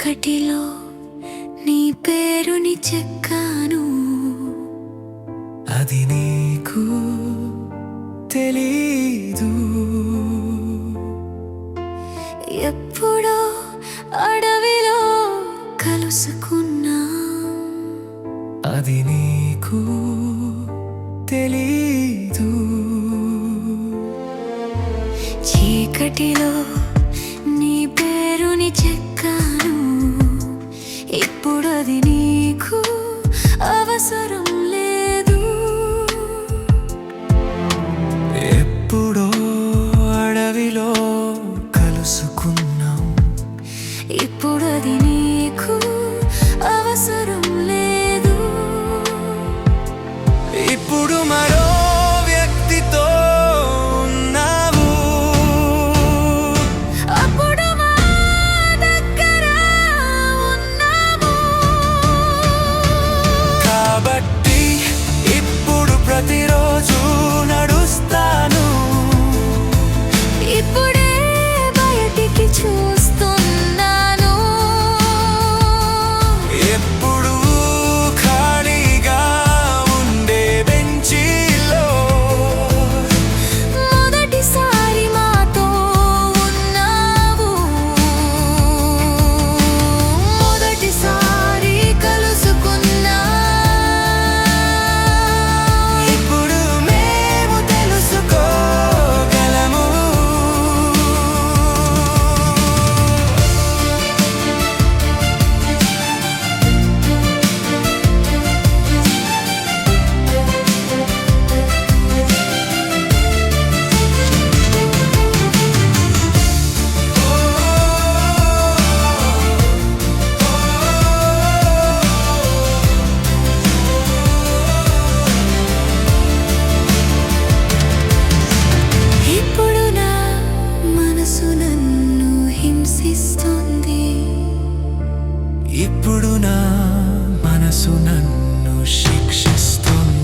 చీకటిలో నీ పేరుని చెక్కాను. అది నీకు తెలీదు. ఎప్పుడో అడవిలో కలుసుకున్నా. అది నీకు తెలీదు. చీకటిలో అవసరం లేదు. ఎప్పుడో అడవిలో కలుసుకున్నాం. ఇప్పుడది నీకు ఇప్పుడు నా మనసు నన్ను శిక్షిస్తుంది.